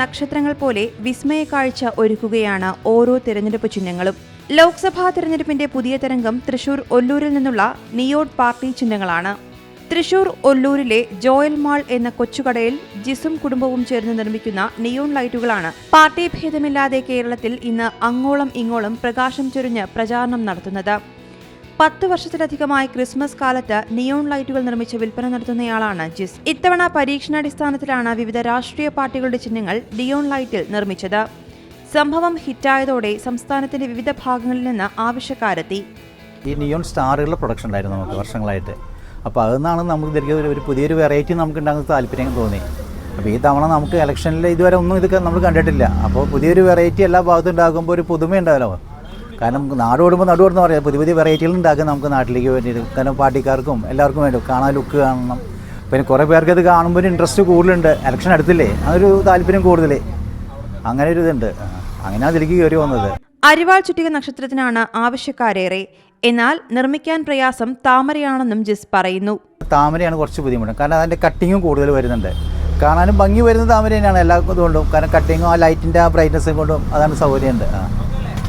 നക്ഷത്രങ്ങൾ പോലെ വിസ്മയ കാഴ്ച ഒരുക്കുകയാണ് ഓരോ തിരഞ്ഞെടുപ്പ് ചിഹ്നങ്ങളും. ലോക്സഭാ തിരഞ്ഞെടുപ്പിന്റെ പുതിയ തരംഗം തൃശൂർ ഒല്ലൂരിൽ നിന്നുള്ള നിയോഡ് പാർട്ടി ചിഹ്നങ്ങളാണ്. തൃശൂർ ഒല്ലൂരിലെ ജോയൽ മാൾ എന്ന കൊച്ചുകടയിൽ ജിസും കുടുംബവും ചേർന്ന് നിർമ്മിക്കുന്ന നിയോൺ ലൈറ്റുകളാണ്. പാർട്ടി ഭേദമില്ലാതെ കേരളത്തിൽ ഇന്ന് അങ്ങോളം ഇങ്ങോളം പ്രകാശം ചൊരിഞ്ഞ് പ്രചാരണം നടത്തുന്നത്. പത്ത് വർഷത്തിലധികമായി ക്രിസ്മസ് കാലത്ത് നിയോൺ ലൈറ്റുകൾ നിർമ്മിച്ച് വിൽപ്പന നടത്തുന്നയാളാണ് ജിസ്. ഇത്തവണ പരീക്ഷണാടിസ്ഥാനത്തിലാണ് വിവിധ രാഷ്ട്രീയ പാർട്ടികളുടെ ചിഹ്നങ്ങൾ നിയോൺ ലൈറ്റിൽ നിർമ്മിച്ചത്. സംഭവം ഹിറ്റായതോടെ സംസ്ഥാനത്തിന്റെ വിവിധ ഭാഗങ്ങളിൽ നിന്ന് ആവശ്യക്കാരെത്തി. ഈ നിയോൺ സ്റ്റാറുകളുടെ പ്രൊഡക്ഷൻ ഉണ്ടായിരുന്നു നമുക്ക് വർഷങ്ങളായിട്ട്. അപ്പോൾ അതെന്നാണ് നമുക്ക് ധരിക്കുന്ന ഒരു- പുതിയൊരു വെറൈറ്റി നമുക്ക് ഉണ്ടാകുന്ന താല്പര്യം തോന്നി. അപ്പോൾ ഈ തവണ നമുക്ക് ഇലക്ഷനിൽ ഇതുവരെ ഒന്നും ഇതൊക്കെ നമ്മൾ കണ്ടിട്ടില്ല. അപ്പോൾ പുതിയൊരു വെറൈറ്റി എല്ലാ ഭാഗത്തും ഉണ്ടാകുമ്പോൾ ഒരു പുതുമ ഉണ്ടാവല്ലോ കാരണം നാട് ഓടുമ്പോൾ നടു ഓടുന്ന പറയാം. പുതിയ പുതിയ വെറൈറ്റികൾ ഉണ്ടാക്കുക നമുക്ക് നാട്ടിലേക്ക് വേണ്ടിയിട്ട്. കാരണം പാർട്ടിക്കാർക്കും എല്ലാവർക്കും വേണ്ടി. കാണാൻ ലുക്ക് കാണണം. പിന്നെ കുറേ പേർക്ക് ഇത് കാണുമ്പോൾ ഒരു ഇൻട്രസ്റ്റ് കൂടുതലുണ്ട്. ഇലക്ഷൻ അടുത്തില്ലേ? അതൊരു താല്പര്യം കൂടുതൽ അങ്ങനെ ഒരു ഇതുണ്ട്. അങ്ങനെ അതിലേക്ക് കയറി വന്നത്. അരിവാൾ ചുറ്റിക നക്ഷത്രത്തിനാണ് ആവശ്യക്കാരേറെ. എന്നാൽ നിർമ്മിക്കാൻ പ്രയാസം താമരയാണെന്നും ജിസ് പറയുന്നു. താമരയാണ് കുറച്ച് ബുദ്ധിമുട്ട്. കാരണം അതിന്റെ കട്ടിങ്ങും കൂടുതൽ വരുന്നുണ്ട്. കാണാനും ഭംഗി വരുന്ന താമര തന്നെയാണ് എല്ലാ ഇതുകൊണ്ടും. കാരണം കട്ടിങ്ങും ആ ലൈറ്റിന്റെ ആ ബ്രൈറ്റ്നസ് കൊണ്ടും അതാണ് സൗകര്യമുണ്ട് ആ.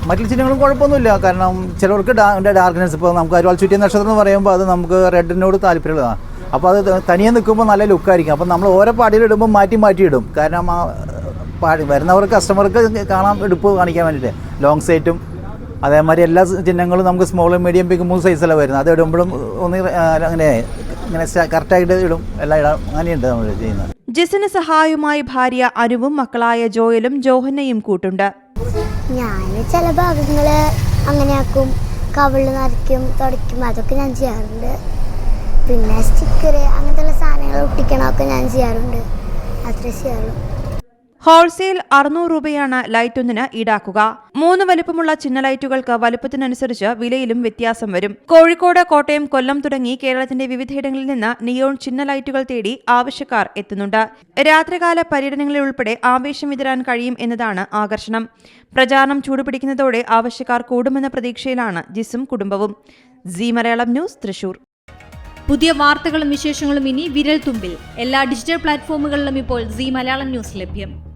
മറ്റു ചിഹ്നങ്ങളും കുഴപ്പമൊന്നുമില്ല. കാരണം ചിലവർക്ക് ഡാർക്ക്നെസ് ഇപ്പോൾ നമുക്ക് അരുവാൾ ചുറ്റിയ നക്ഷത്രം എന്ന് പറയുമ്പോൾ അത് നമുക്ക് റെഡിനോട് താല്പര്യമുള്ളതാണ്. അപ്പോൾ അത് തനിയെ നിൽക്കുമ്പോൾ നല്ല ലുക്കായിരിക്കും. അപ്പോൾ നമ്മൾ ഓരോ പാടിയിൽ ഇടുമ്പോൾ മാറ്റി മാറ്റി ഇടും. കാരണം ആ പാടി വരുന്നവർ കസ്റ്റമർക്ക് കാണാൻ എടുപ്പ് കാണിക്കാൻ വേണ്ടിയിട്ട് ലോങ് സൈറ്റും അതേമാതിരി എല്ലാ ചിഹ്നങ്ങളും നമുക്ക് സ്മോൾ മീഡിയം ബിഗ് മൂന്ന് സൈസിലാണ് വരുന്നത്. അത് ഇടുമ്പോഴും ഒന്ന് അങ്ങനെ ഇങ്ങനെ കറക്റ്റായിട്ട് ഇടും. എല്ലാം ഇടാം. അങ്ങനെയുണ്ട് നമ്മൾ ചെയ്യുന്നത്. ജിസിന് സഹായവുമായി ഭാര്യ അനുവും മക്കളായ ജോയലും ജോഹന്നയും കൂട്ടുണ്ട്. ഞാൻ ചില ഭാഗങ്ങൾ അങ്ങനെയാക്കും. കവിൾ നരയ്ക്കും തുടയ്ക്കും അതൊക്കെ ഞാൻ ചെയ്യാറുണ്ട്. പിന്നെ സ്റ്റിക്കർ അങ്ങനത്തെ ഉള്ള സാധനങ്ങൾ ഒട്ടിക്കണമൊക്കെ ഞാൻ ചെയ്യാറുണ്ട്. അത്രേ ചെയ്യാറുള്ളൂ. ഹോൾസെയിൽ അറുന്നൂറ് രൂപയാണ് ലൈറ്റ് ഒന്നിന് ഈടാക്കുക. മൂന്ന് വലുപ്പമുള്ള ചിഹ്ന ലൈറ്റുകൾക്ക് വലുപ്പത്തിനനുസരിച്ച് വിലയിലും വ്യത്യാസം വരും. കോഴിക്കോട് കോട്ടയം കൊല്ലം തുടങ്ങി കേരളത്തിന്റെ വിവിധയിടങ്ങളിൽ നിന്ന് നിയോൺ ചിഹ്ന ലൈറ്റുകൾ തേടി ആവശ്യക്കാർ എത്തുന്നുണ്ട്. രാത്രികാല പര്യടനങ്ങളിൽ ഉൾപ്പെടെ ആവേശം വിതരാൻ കഴിയും എന്നതാണ് ആകർഷണം. പ്രചാരണം ചൂടുപിടിക്കുന്നതോടെ ആവശ്യക്കാർ കൂടുമെന്ന പ്രതീക്ഷയിലാണ് ജിസും കുടുംബവും. C Malayalam news Thrissur. പുതിയ വാർത്തകളും വിശേഷങ്ങളും ഇനി വിരൽ തുമ്പിൽ എല്ലാ ഡിജിറ്റൽ പ്ലാറ്റ്ഫോമുകളിലും ഇപ്പോൾ സി മലയാളം ന്യൂസ് ലഭ്യം.